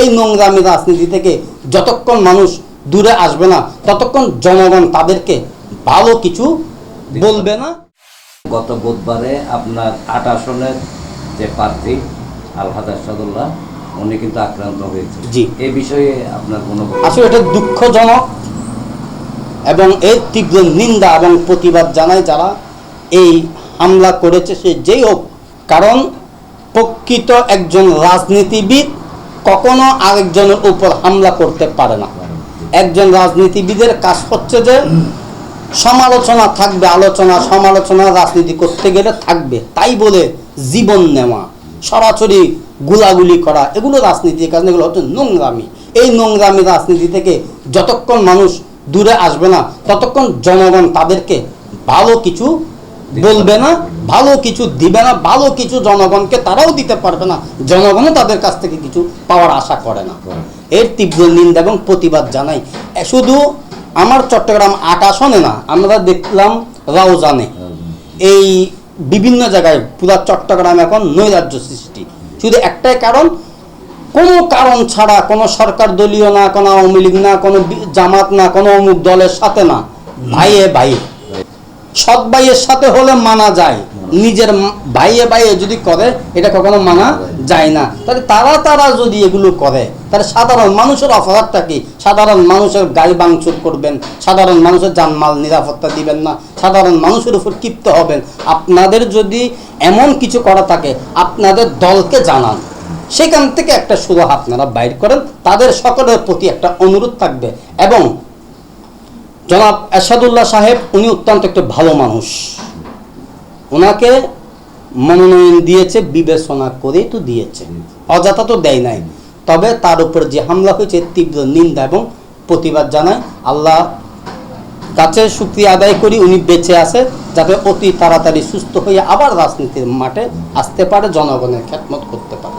এই নোংরামি রাজনীতি থেকে যতক্ষণ মানুষ দূরে আসবে না ততক্ষণ জনগণ তাদেরকে ভালো কিছু বলবে না। গত বুধবারে আপনার আট আসনের যে প্রার্থী আলহাদ আসাদুল্লাহ উনি কিন্তু আক্রান্ত হয়েছে জি। এ বিষয়ে আপনার কোনো আসলে এটা দুঃখজনক এবং এর তীব্র নিন্দা এবং প্রতিবাদ জানায় যারা এই হামলা করেছে সে যেই হোক। কারণ প্রকৃত একজন রাজনীতিবিদ কখনো আরেকজনের উপর হামলা করতে পারে না। একজন রাজনীতিবিদের কাজ হচ্ছে যে, সমালোচনা থাকবে, আলোচনা, সমালোচনা রাজনীতি করতে গেলে থাকবে। তাই বলে জীবন নেওয়া, সরাসরি গুলাগুলি করা, এগুলো রাজনীতির কাজ এগুলো হচ্ছে নোংরামি। এই নোংরামি রাজনীতি থেকে যতক্ষণ মানুষ দূরে আসবে না, ততক্ষণ জনগণ তাদেরকে ভালো কিছু বলবে না ভালো কিছু দিবে না ভালো কিছু জনগণকে তারাও দিতে পারবে না। জনগণও তাদের কাছ থেকে কিছু পাওয়ার আশা করে না। এর তীব্র নিন্দা এবং প্রতিবাদ জানাই। শুধু আমার চট্টগ্রাম আসনে না আমরা দেখলাম রাউজানে এই বিভিন্ন জায়গায় পুরা চট্টগ্রাম এখন নৈরাজ্য সৃষ্টি। শুধু একটাই কারণ কোনো কারণ ছাড়া কোনো সরকার দলীয় না কোনো আওয়ামী লীগ না কোনো জামাত না কোনো অমুক দলের সাথে না। ভাইয়ে ভাইয়ে। সৎ ভাইয়ের সাথে হলে মানা যায়। নিজের ভাইয়ে ভাইয়ে যদি করে এটা কখনো মানা যায় না। তাহলে তারা তারা যদি এগুলো করে তাহলে সাধারণ মানুষের অপরাধটা কি? সাধারণ মানুষের গাড়ি ভাঙচুর করবেন সাধারণ মানুষের জানমাল নিরাপত্তা দিবেন না সাধারণ মানুষের উপর ক্ষিপ্ত হবেন। আপনাদের যদি এমন কিছু করা থাকে আপনাদের দলকে জানান। সেখান থেকে একটা সুরাহ আপনারা বাইর করেন। তাদের সকলের প্রতি একটা অনুরোধ থাকবে এবং জনাব এরশাদুল্লাহ সাহেব, উনি অত্যন্ত একটা ভালো মানুষ। ওনাকে মনোনয়ন দিয়েছে, বিবেচনা করেই তো দিয়েছে। অযথা তো দেয় নাই। তবে তার উপর যে হামলা হয়েছে, তীব্র নিন্দা এবং প্রতিবাদ জানায়। আল্লাহ কাছে শুক্রিয়া আদায় করি, উনি বেঁচে আছে, যাতে অতি তাড়াতাড়ি সুস্থ হয়ে আবার রাজনীতির মাঠে আসতে পারে, জনগণের খেদমত করতে পারে।